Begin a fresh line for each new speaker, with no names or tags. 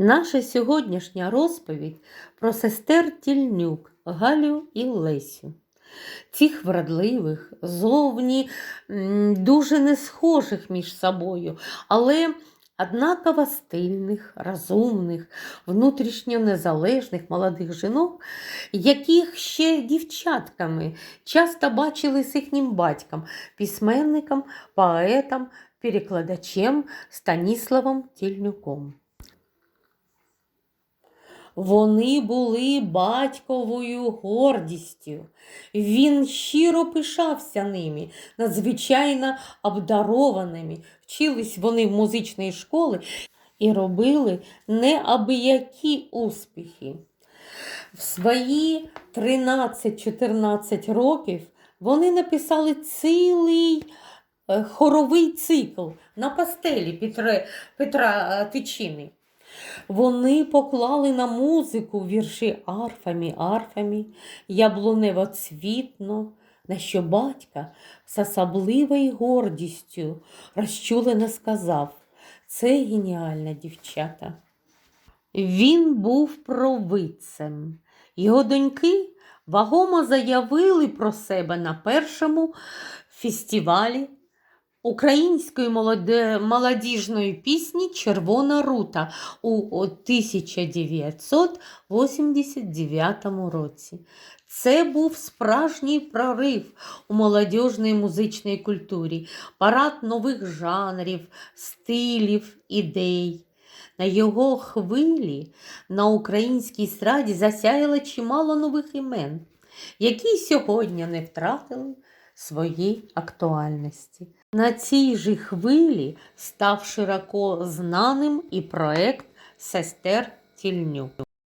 Наша сьогоднішня розповідь про сестер Тільнюк, Галю і Лесю. Цих вродливих, зовні дуже не схожих між собою, але однаково стильних, розумних, внутрішньо незалежних молодих жінок, яких ще дівчатками часто бачили з їхнім батьком, письменником, поетом, перекладачем Станіславом Тільнюком. Вони були батьковою гордістю. Він щиро пишався ними, надзвичайно обдарованими. Вчились вони в музичній школі і робили неабиякі успіхи. В свої 13-14 років вони написали цілий е, хоровий цикл на пастелі Петра, Петра Тичини. Вони поклали на музику вірші арфами, арфами, яблунево-цвітно, на що батька з особливою гордістю розчулено сказав це геніальна дівчата. Він був провидцем. Його доньки вагомо заявили про себе на першому фестивалі української молодіжної пісні Червона рута у 1989 році. Це був справжній прорив у молодіжній музичній культурі, парад нових жанрів, стилів, ідей. На його хвилі на українській естраді засяяло чимало нових імен, які сьогодні не втратили своєї актуальності. На цій же хвилі став широко знаним і проект сестер Тільнюк.